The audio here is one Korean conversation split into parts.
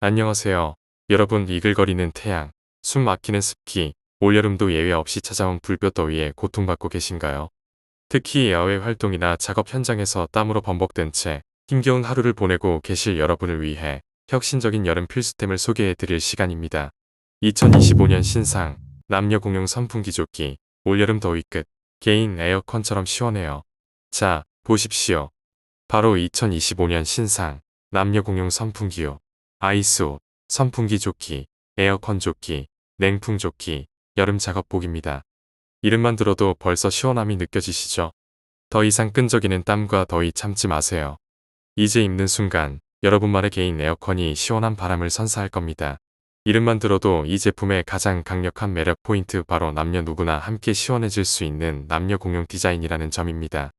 안녕하세요. 여러분 이글거리는 태양, 숨 막히는 습기, 올여름도 예외 없이 찾아온 불볕 더위에 고통받고 계신가요? 특히 야외 활동이나 작업 현장에서 땀으로 범벅된 채 힘겨운 하루를 보내고 계실 여러분을 위해 혁신적인 여름 필수템을 소개해 드릴 시간입니다. 2025년 신상, 남녀 공용 선풍기 조끼, 올여름 더위 끝, 개인 에어컨처럼 시원해요. 자, 보십시오. 바로 2025년 신상, 남녀 공용 선풍기요. 아이스옷, 선풍기 조끼, 에어컨 조끼, 냉풍 조끼, 여름 작업복입니다. 이름만 들어도 벌써 시원함이 느껴지시죠? 더 이상 끈적이는 땀과 더위 참지 마세요. 이제 입는 순간 여러분만의 개인 에어컨이 시원한 바람을 선사할 겁니다. 이름만 들어도 이 제품의 가장 강력한 매력 포인트 바로 남녀 누구나 함께 시원해질 수 있는 남녀 공용 디자인이라는 점입니다.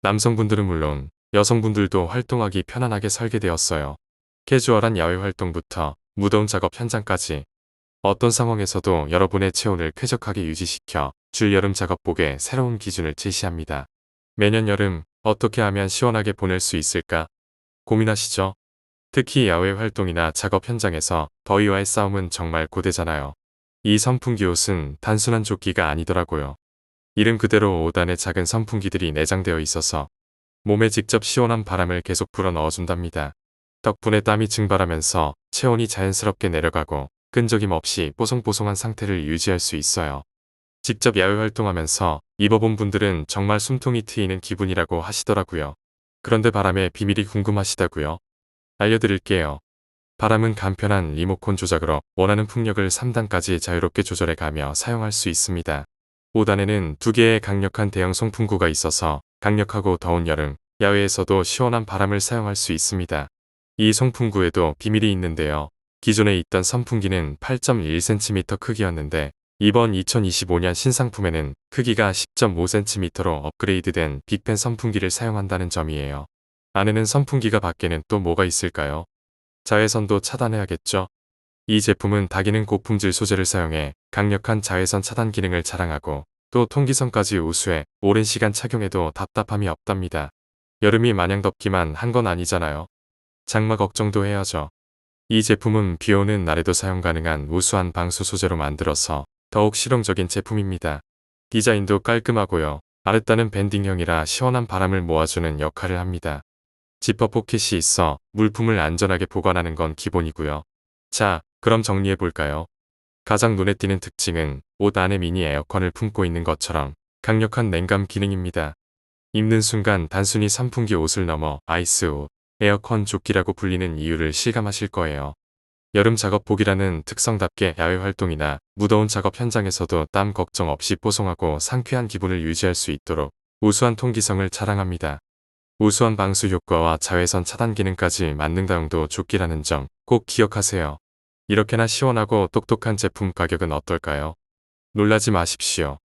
남성분들은 물론 여성분들도 활동하기 편안하게 설계되었어요. 캐주얼한 야외 활동부터 무더운 작업 현장까지 어떤 상황에서도 여러분의 체온을 쾌적하게 유지시켜 줄 여름 작업복의 새로운 기준을 제시합니다. 매년 여름 어떻게 하면 시원하게 보낼 수 있을까 고민하시죠? 특히 야외 활동이나 작업 현장에서 더위와의 싸움은 정말 고되잖아요. 이 선풍기 옷은 단순한 조끼가 아니더라고요. 이름 그대로 5단의 작은 선풍기들이 내장되어 있어서 몸에 직접 시원한 바람을 계속 불어 넣어준답니다. 덕분에 땀이 증발하면서 체온이 자연스럽게 내려가고 끈적임 없이 뽀송뽀송한 상태를 유지할 수 있어요. 직접 야외 활동하면서 입어본 분들은 정말 숨통이 트이는 기분이라고 하시더라고요. 그런데 바람의 비밀이 궁금하시다고요? 알려드릴게요. 바람은 간편한 리모컨 조작으로 원하는 풍력을 3단까지 자유롭게 조절해 가며 사용할 수 있습니다. 5단에는 두 개의 강력한 대형 송풍구가 있어서 강력하고 더운 여름, 야외에서도 시원한 바람을 사용할 수 있습니다. 이 송풍구에도 비밀이 있는데요. 기존에 있던 선풍기는 8.1cm 크기였는데 이번 2025년 신상품에는 크기가 10.5cm로 업그레이드된 빅팬 선풍기를 사용한다는 점이에요. 안에는 선풍기가 밖에는 또 뭐가 있을까요? 자외선도 차단해야겠죠? 이 제품은 다기능 고품질 소재를 사용해 강력한 자외선 차단 기능을 자랑하고 또 통기성까지 우수해 오랜 시간 착용해도 답답함이 없답니다. 여름이 마냥 덥기만 한 건 아니잖아요. 장마 걱정도 해야죠. 이 제품은 비 오는 날에도 사용 가능한 우수한 방수 소재로 만들어서 더욱 실용적인 제품입니다. 디자인도 깔끔하고요. 아랫단은 밴딩형이라 시원한 바람을 모아주는 역할을 합니다. 지퍼 포켓이 있어 물품을 안전하게 보관하는 건 기본이고요. 자, 그럼 정리해 볼까요? 가장 눈에 띄는 특징은 옷 안에 미니 에어컨을 품고 있는 것처럼 강력한 냉감 기능입니다. 입는 순간 단순히 선풍기 옷을 넘어 아이스 옷, 에어컨 조끼라고 불리는 이유를 실감하실 거예요. 여름 작업복이라는 특성답게 야외 활동이나 무더운 작업 현장에서도 땀 걱정 없이 뽀송하고 상쾌한 기분을 유지할 수 있도록 우수한 통기성을 자랑합니다. 우수한 방수 효과와 자외선 차단 기능까지 만능 다용도 조끼라는 점 꼭 기억하세요. 이렇게나 시원하고 똑똑한 제품 가격은 어떨까요? 놀라지 마십시오.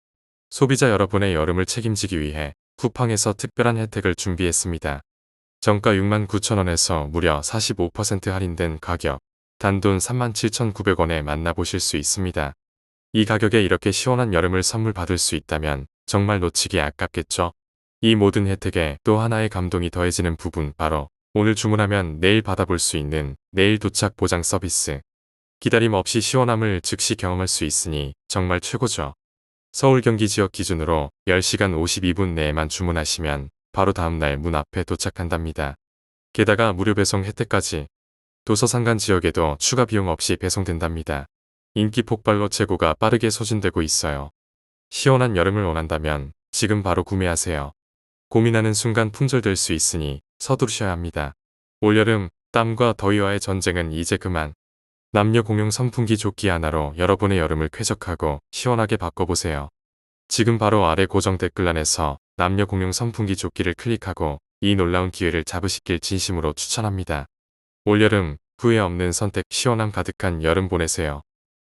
소비자 여러분의 여름을 책임지기 위해 쿠팡에서 특별한 혜택을 준비했습니다. 정가 69,000원에서 무려 45% 할인된 가격, 단돈 37,900원에 만나보실 수 있습니다. 이 가격에 이렇게 시원한 여름을 선물 받을 수 있다면 정말 놓치기 아깝겠죠? 이 모든 혜택에 또 하나의 감동이 더해지는 부분 바로 오늘 주문하면 내일 받아볼 수 있는 내일 도착 보장 서비스. 기다림 없이 시원함을 즉시 경험할 수 있으니 정말 최고죠. 서울 경기 지역 기준으로 10시간 52분 내에만 주문하시면 바로 다음날 문 앞에 도착한답니다. 게다가 무료 배송 혜택까지 도서 상간 지역에도 추가 비용 없이 배송된답니다. 인기 폭발로 재고가 빠르게 소진되고 있어요. 시원한 여름을 원한다면 지금 바로 구매하세요. 고민하는 순간 품절될 수 있으니 서두르셔야 합니다. 올여름 땀과 더위와의 전쟁은 이제 그만. 남녀 공용 선풍기 조끼 하나로 여러분의 여름을 쾌적하고 시원하게 바꿔보세요. 지금 바로 아래 고정 댓글란에서 남녀 공용 선풍기 조끼를 클릭하고 이 놀라운 기회를 잡으시길 진심으로 추천합니다. 올여름 후회 없는 선택 시원함 가득한 여름 보내세요.